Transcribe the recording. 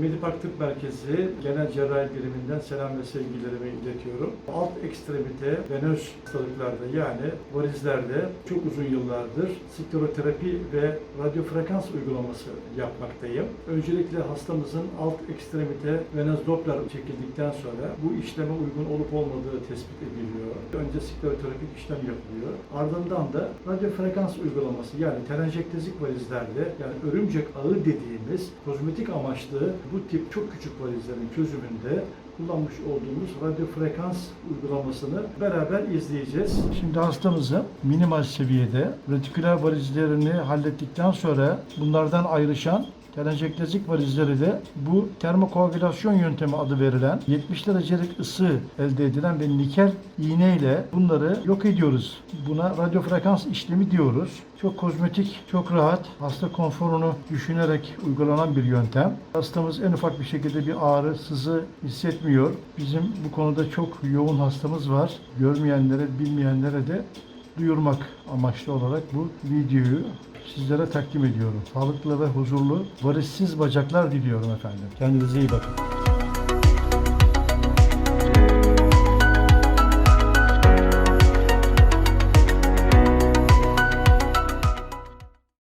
Medipark Tıp Merkezi Genel Cerrahi Biriminden selam ve sevgilerimi iletiyorum. Alt ekstremite venöz hastalıklarda yani varizlerde çok uzun yıllardır skleroterapi ve radyofrekans uygulaması yapmaktayım. Öncelikle hastamızın alt ekstremite venöz doppler çekildikten sonra bu işleme uygun olup olmadığı tespit ediliyor. Önce skleroterapik işlem yapılıyor. Ardından da radyofrekans uygulaması yani telanjektezik varizlerde yani örümcek ağı dediğimiz kozmetik amaçlı bu tip çok küçük varizlerin çözümünde kullanmış olduğumuz radyofrekans uygulamasını beraber izleyeceğiz. Şimdi hastamızı minimal seviyede retiküler varizlerini hallettikten sonra bunlardan ayrışan telanjektezik varizleri de bu termokoagülasyon yöntemi adı verilen 70 derecelik ısı elde edilen ve nikel iğneyle bunları yok ediyoruz. Buna radyofrekans işlemi diyoruz. Çok kozmetik, çok rahat, hasta konforunu düşünerek uygulanan bir yöntem. Hastamız en ufak bir şekilde bir ağrı, sızı hissetmiyor. Bizim bu konuda çok yoğun hastamız var. Görmeyenlere, bilmeyenlere de duyurmak amaçlı olarak bu videoyu sizlere takdim ediyorum. Sağlıklı ve huzurlu, varizsiz bacaklar diliyorum efendim. Kendinize iyi bakın.